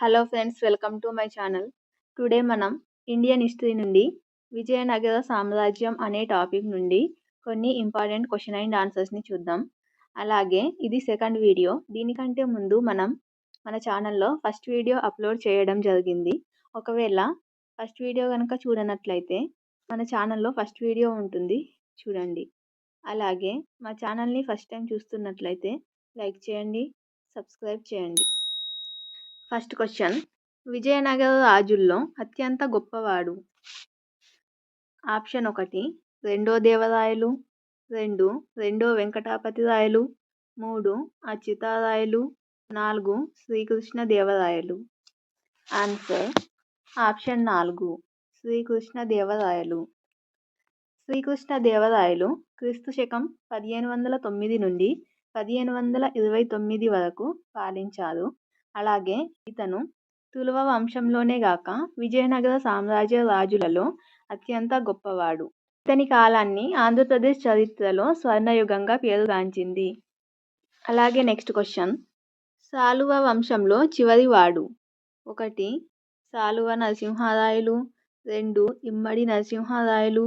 Hello friends welcome to my channel. Today మనం Indian history నుండి విజయనగర సామ్రాజ్యం అనే టాపిక్ నుండి కొన్ని ఇంపార్టెంట్ క్వశ్చన్ అండ్ ఆన్సర్స్ని చూద్దాం. అలాగే ఇది సెకండ్ వీడియో. దీనికంటే ముందు మనం మన ఛానల్లో ఫస్ట్ వీడియో అప్లోడ్ చేయడం జరిగింది. ఒకవేళ ఫస్ట్ వీడియో కనుక చూడనట్లయితే మన ఛానల్లో ఫస్ట్ వీడియో ఉంటుంది. చూడండి. అలాగే మా ఛానల్ని ఫస్ట్ టైం చూస్తున్నట్లయితే లైక్ చేయండి సబ్స్క్రైబ్ చేయండి. ఫస్ట్ క్వశ్చన్ విజయనగర రాజుల్లో అత్యంత గొప్పవాడు. ఆప్షన్ ఒకటి. రెండో దేవరాయలు. రెండు. రెండో వెంకటాపతి రాయలు. మూడు. అచ్యుతారాయలు. నాలుగు. శ్రీకృష్ణ దేవరాయలు. ఆన్సర్ ఆప్షన్ నాలుగు. శ్రీకృష్ణ దేవరాయలు. శ్రీకృష్ణ దేవరాయలు క్రీస్తు శకం పదిహేను వందల తొమ్మిది నుండి పదిహేను వందల ఇరవై తొమ్మిది వరకు పాలించారు. అలాగే ఇతను తులువ వంశంలోనే గాక విజయనగర సామ్రాజ్య రాజులలో అత్యంత గొప్పవాడు. ఇతని కాలాన్ని ఆంధ్రప్రదేశ్ చరిత్రలో స్వర్ణయుగంగా పేరుగాంచింది. అలాగే నెక్స్ట్ క్వశ్చన్. సాలువ వంశంలో చివరివాడు ఒకటి సాలువ నరసింహారాయలు. రెండు ఇమ్మడి నరసింహారాయలు.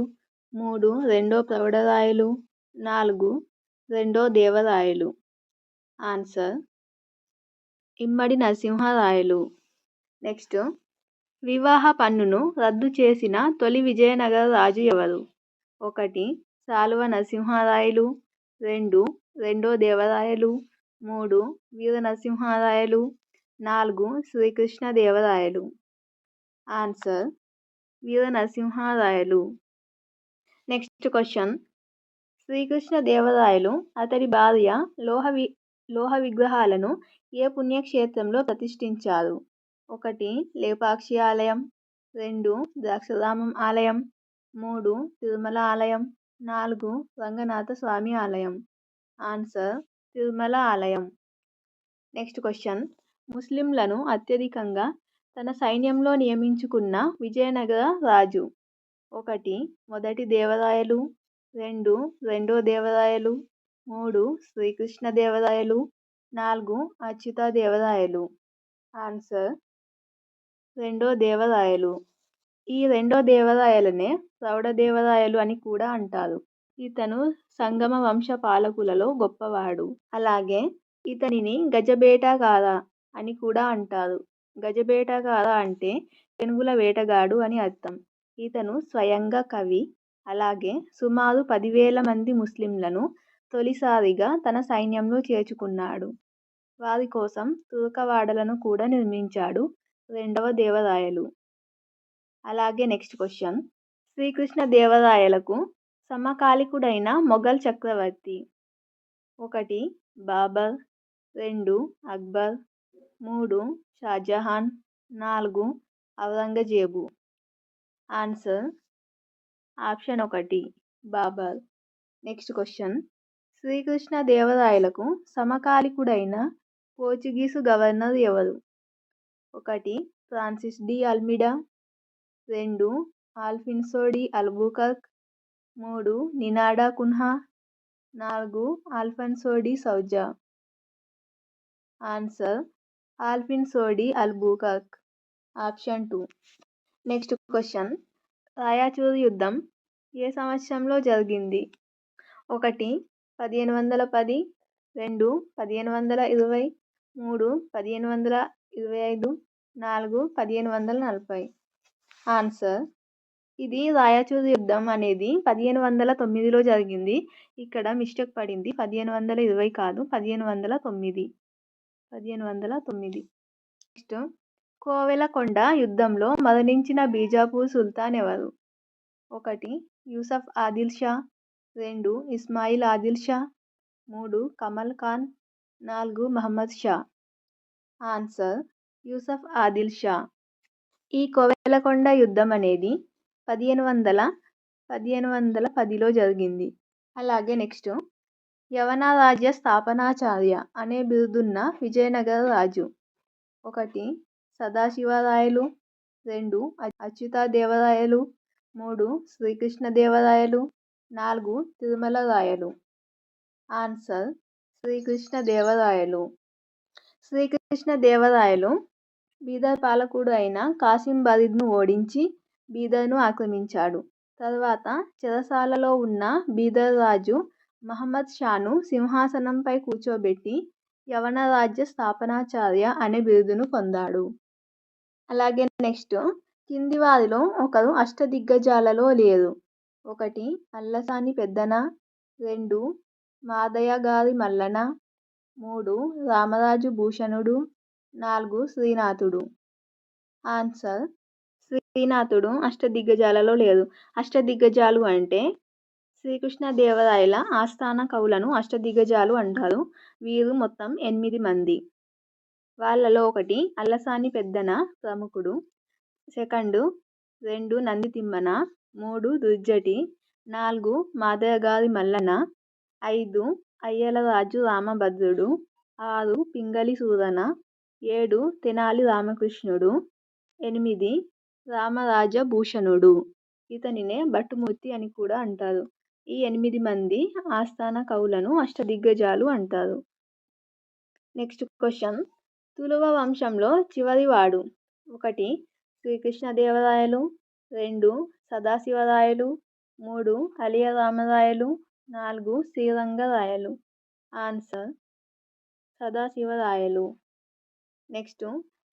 మూడు రెండో ప్రౌఢరాయలు. నాలుగు రెండో దేవరాయలు. ఆన్సర్ ఇమ్మడి నరసింహరాయలు నెక్స్ట్ వివాహ పన్నును రద్దు చేసిన తొలి విజయనగర రాజు ఎవరు? ఒకటి సాలువ నరసింహారాయలు రెండు రెండో దేవరాయలు మూడు వీర నరసింహారాయలు నాలుగు Srikrishna Devarayalu answer Veera Narasimharayalu next question Srikrishna Devarayalu అతడి భార్య లోహ వి లోహ విగ్రహాలను ఏ పుణ్యక్షేత్రంలో ప్రతిష్ఠించారు? ఒకటి లేపాక్షి ఆలయం. రెండు ద్రాక్షరామం ఆలయం. మూడు తిరుమల ఆలయం. నాలుగు రంగనాథ స్వామి ఆలయం. ఆన్సర్ తిరుమల ఆలయం. Next question. ముస్లింలను అత్యధికంగా తన సైన్యంలో నియమించుకున్న విజయనగర రాజు. ఒకటి మొదటి దేవరాయలు. రెండు రెండో దేవరాయలు. మూడు శ్రీకృష్ణ దేవరాయలు నాలుగు అచ్యుత దేవరాయలు ఆన్సర్ రెండో దేవరాయలు ఈ రెండో దేవరాయలనే ప్రౌఢదేవరాయలు అని కూడా అంటారు. ఇతను సంగమ వంశ పాలకులలో గొప్పవాడు. అలాగే ఇతనిని గజబేటగార అని కూడా అంటారు. గజబేటగార అంటే పెనుగుల వేటగాడు అని అర్థం. ఇతను స్వయంగా కవి అలాగే సుమారు పదివేల మంది ముస్లింలను తొలిసారిగా తన సైన్యంలో చేర్చుకున్నాడు. వారి కోసం తురకవాడలను కూడా నిర్మించాడు రెండవ దేవరాయలు. అలాగే నెక్స్ట్ క్వశ్చన్ శ్రీకృష్ణ దేవరాయలకు సమకాలికుడైన మొఘల్ చక్రవర్తి ఒకటి బాబర్ రెండు అక్బర్ మూడు షాజహాన్ నాలుగు ఔరంగజేబు. ఆన్సర్ ఆప్షన్ ఒకటి బాబర్. నెక్స్ట్ క్వశ్చన్ శ్రీకృష్ణ దేవరాయలకు సమకాలికుడైన పోర్చుగీసు గవర్నర్ ఎవరు? ఒకటి ఫ్రాన్సిస్ డి అల్మిడా. రెండు ఆల్ఫిన్సో డి అల్బుకర్క్. మూడు నినాడా కున్హా. నాలుగు Alfonso de Souza. Answer Alfonso de Albuquerque. Option two. Next question. Raichur యుద్ధం ఏ సంవత్సరంలో జరిగింది? ఒకటి పదిహేను వందల పది రెండు పదిహేను వందల ఇరవై మూడు పదిహేను వందల ఇరవై ఐదు నాలుగు పదిహేను వందల నలభై. ఆన్సర్. ఇది రాయచూరు యుద్ధం అనేది పదిహేను వందల తొమ్మిదిలో జరిగింది. ఇక్కడ మిస్టేక్ పడింది. పదిహేను వందల ఇరవై కాదు పదిహేను వందల తొమ్మిది. పదిహేను వందల తొమ్మిది. నెక్స్ట్. కోవెలకొండ యుద్ధంలో మరణించిన బీజాపూర్ సుల్తాన్ ఎవరు? ఒకటి యూసఫ్ ఆదిల్ షా. రెండు ఇస్మాయిల్ ఆదిల్ షా. మూడు కమల్ ఖాన్. నాలుగు మహమ్మద్ షా. ఆన్సర్ యూసఫ్ ఆదిల్ షా. ఈ కోవెలకొండ యుద్ధం అనేది పదిహేను వందల పదిహేను వందల పదిలో జరిగింది. అలాగే నెక్స్ట్ యవన రాజ్య స్థాపనాచార్య అనే బిరుదున్న విజయనగర రాజు. ఒకటి సదాశివరాయలు. రెండు అచ్యుత దేవరాయలు. మూడు శ్రీకృష్ణ దేవరాయలు. నాలుగు తిరుమల రాయలు ఆన్సర్ శ్రీకృష్ణ దేవరాయలు శ్రీకృష్ణ దేవరాయలు బీదర్ పాలకుడు అయిన కాసిం బరీద్ను ఓడించి బీదర్ను ఆక్రమించాడు. తరువాత చెరసాలలో ఉన్న బీదర్ రాజు మహమ్మద్ షాను సింహాసనంపై కూర్చోబెట్టి యవనరాజ్య స్థాపనాచార్య అనే బిరుదును పొందాడు. అలాగే నెక్స్ట్ కింది వారిలో ఒకరు అష్టదిగ్గజాలలో లేరు. ఒకటి అల్లసాని పెద్దన, రెండు మాదయ్య గారి మల్లన, మూడు రామరాజు భూషణుడు, నాలుగు శ్రీనాథుడు. ఆన్సర్ శ్రీనాథుడు అష్టదిగ్గజాలలో లేరు. అష్టదిగ్గజాలు అంటే శ్రీకృష్ణదేవరాయల ఆస్థాన కవులను అష్టదిగ్గజాలు అంటారు. వీరు మొత్తం ఎనిమిది మంది. వాళ్ళలో ఒకటి అల్లసాని పెద్దన ప్రముఖుడు. సెకండు రెండు నంది తిమ్మన, మూడు దుర్జటి, నాలుగు మాదయ్యగారి మల్లన, ఐదు అయ్యలరాజు రామభద్రుడు, ఆరు పింగళి సూరన, ఏడు తెనాలి రామకృష్ణుడు, ఎనిమిది రామరాజ భూషణుడు. ఇతనినే భట్టుమూర్తి అని కూడా అంటారు. ఈ ఎనిమిది మంది ఆస్థాన కవులను అష్టదిగ్గజాలు అంటారు. నెక్స్ట్ క్వశ్చన్ తులువ వంశంలో చివరివాడు. ఒకటి శ్రీకృష్ణదేవరాయలు, రెండు సదాశివరాయలు, మూడు అళియరామరాయలు, నాలుగు శ్రీరంగరాయలు. ఆన్సర్ సదాశివరాయలు. నెక్స్ట్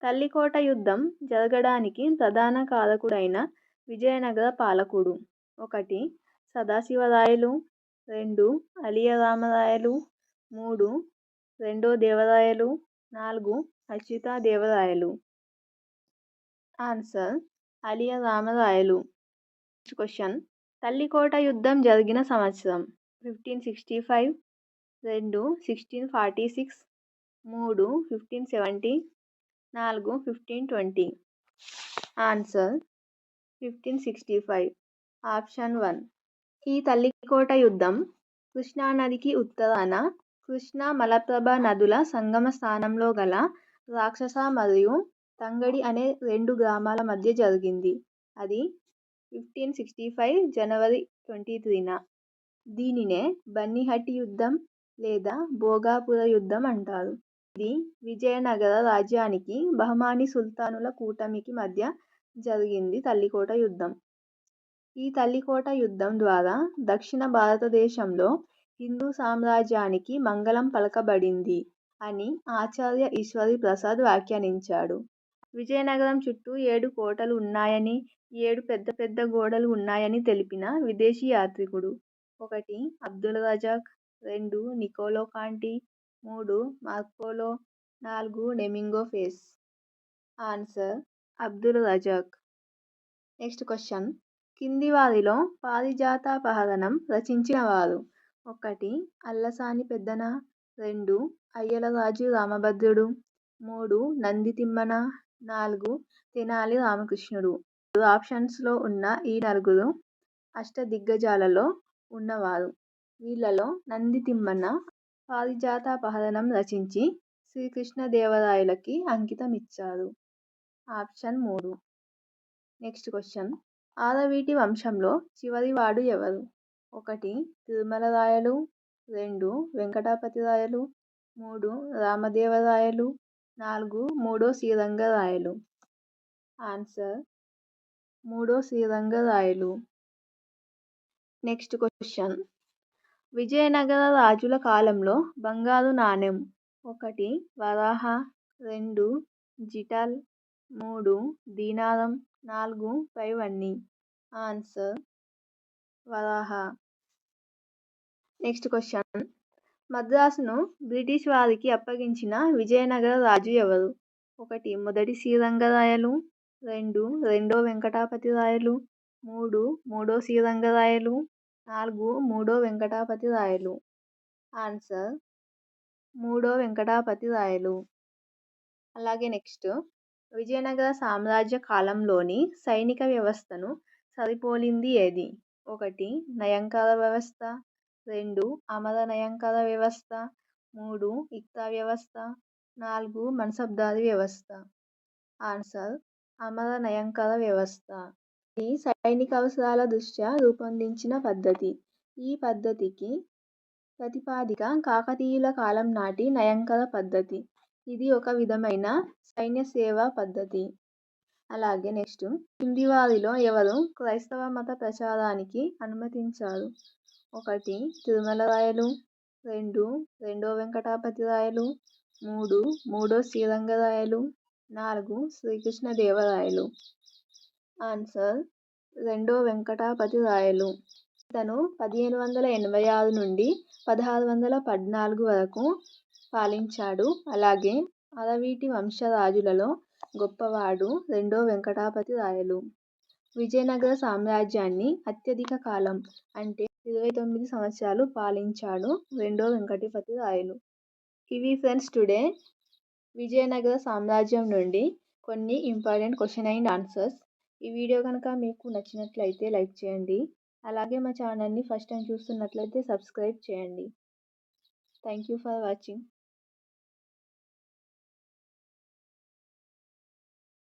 తల్లికోట యుద్ధం జరగడానికి ప్రధాన కారకుడైన విజయనగర పాలకుడు. ఒకటి సదాశివరాయలు, రెండు అళియరామరాయలు, మూడు రెండో దేవరాయలు, నాలుగు Achyutadevarayalu. Answer Aliyaramarayalu. Next question Talikota యుద్ధం జరిగిన సంవత్సరం. ఫిఫ్టీన్ సిక్స్టీ ఫైవ్, రెండు సిక్స్టీన్ ఫార్టీ సిక్స్, మూడు ఫిఫ్టీన్ సెవెంటీ, నాలుగు fifteen twenty. Answer fifteen sixty five. Option one. ఈ తల్లికోట యుద్ధం కృష్ణానదికి ఉత్తరాన కృష్ణా మలప్రభా నదుల సంగమ స్థానంలో గల రాక్షస మరియు తంగడి అనే రెండు గ్రామాల మధ్య జరిగింది. అది fifteen sixty five January twenty త్రీన. దీనినే బన్నిహట్టి యుద్ధం లేదా భోగాపుర యుద్ధం అంటారు. ఇది విజయనగర రాజ్యానికి బహమాని సుల్తానుల కూటమికి మధ్య జరిగింది తల్లికోట యుద్ధం. ఈ తల్లికోట యుద్ధం ద్వారా దక్షిణ భారతదేశంలో హిందూ సామ్రాజ్యానికి మంగళం పలకబడింది అని ఆచార్య ఈశ్వరి ప్రసాద్ వ్యాఖ్యానించాడు. విజయనగరం చుట్టూ ఏడు కోటలు ఉన్నాయని, ఏడు పెద్ద పెద్ద గోడలు ఉన్నాయని తెలిపిన విదేశీ యాత్రికుడు. ఒకటి అబ్దుల్ రజాక్, రెండు నికోలో కాంటి, మూడు మార్కోలో, నాలుగు Domingo Paes. Answer Abdul Razzaq. Next question కింది వారిలో పారిజాతాపహరణం రచించినవారు. ఒకటి అల్లసాని పెద్దన, రెండు అయ్యలరాజు రామభద్రుడు, మూడు నంది తిమ్మన, నాలుగు తెనాలి రామకృష్ణుడు. ఆప్షన్స్లో ఉన్న ఈ నలుగురు అష్టదిగ్గజాలలో ఉన్నవారు. వీళ్ళలో నంది తిమ్మన పారిజాతాపహరణం రచించి శ్రీకృష్ణదేవరాయలకి అంకితమిచ్చారు. ఆప్షన్ మూడు. నెక్స్ట్ క్వశ్చన్ ఆరవీటి వంశంలో చివరివాడు ఎవరు. ఒకటి తిరుమలరాయలు, రెండు వెంకటాపతిరాయలు, మూడు రామదేవరాయలు, నాలుగు మూడో శ్రీరంగరాయలు. ఆన్సర్ మూడో శ్రీరంగరాయలు. నెక్స్ట్ క్వశ్చన్ విజయనగర రాజుల కాలంలో బంగారు నాణెం. ఒకటి వరాహ, రెండు జిటల్, మూడు దీనారం, నాలుగు పైవన్నీ. ఆన్సర్ వరాహ. నెక్స్ట్ క్వశ్చన్ మద్రాసును బ్రిటిష్ వారికి అప్పగించిన విజయనగర రాజు ఎవరు. ఒకటి మొదటి శ్రీరంగరాయలు, రెండు రెండో వెంకటాపతి రాయలు మూడు మూడో శ్రీరంగరాయలు, నాలుగు మూడో వెంకటాపతి రాయలు. ఆన్సర్ మూడో వెంకటాపతి రాయలు. అలాగే నెక్స్ట్ విజయనగర సామ్రాజ్య కాలంలోని సైనిక వ్యవస్థను సరిపోలింది ఏది. ఒకటి నయంకార వ్యవస్థ, రెండు అమర నయంకార వ్యవస్థ, మూడు ఇక్తా వ్యవస్థ, నాలుగు మన్సబ్దారీ వ్యవస్థ. ఆన్సర్ అమర వ్యవస్థ. ఇది సైనిక అవసరాల దృష్ట్యా రూపొందించిన పద్ధతి. ఈ పద్ధతికి ప్రతిపాదిక కాకతీయుల కాలం నాటి నయంకర పద్ధతి. ఇది ఒక విధమైన సైన్య సేవా పద్ధతి అలాగే నెక్స్ట్ కింది వారిలో ఎవరు క్రైస్తవ మత ప్రచారానికి అనుమతించారు ఒకటి తిరుమల రాయలు రెండు రెండో వెంకటాపతి రాయలు మూడు మూడో శ్రీరంగ రాయలు నాలుగు శ్రీకృష్ణదేవరాయలు ఆన్సర్ రెండో వెంకటాపతి రాయలు ఇతను పదిహేను వందల ఎనభై ఆరు నుండి పదహారు వందల పద్నాలుగు వరకు పాలించాడు. అలాగే అరవీటి వంశరాజులలో గొప్పవాడు రెండో వెంకటాపతి రాయలు విజయనగర సామ్రాజ్యాన్ని అత్యధిక కాలం అంటే ఇరవై తొమ్మిది సంవత్సరాలు పాలించాడు రెండో వెంకటపతి రాయలు ఇవి ఫ్రెండ్స్ టుడే విజయనగర సామ్రాజ్యం నుండి కొన్ని ఇంపార్టెంట్ క్వశ్చన్ అండ్ ఆన్సర్స్ ఈ వీడియో కనుక మీకు నచ్చినట్లయితే లైక్ చేయండి. అలాగే మా ఛానల్ని ఫస్ట్ టైం చూస్తున్నట్లయితే సబ్స్క్రైబ్ చేయండి. Thank you for watching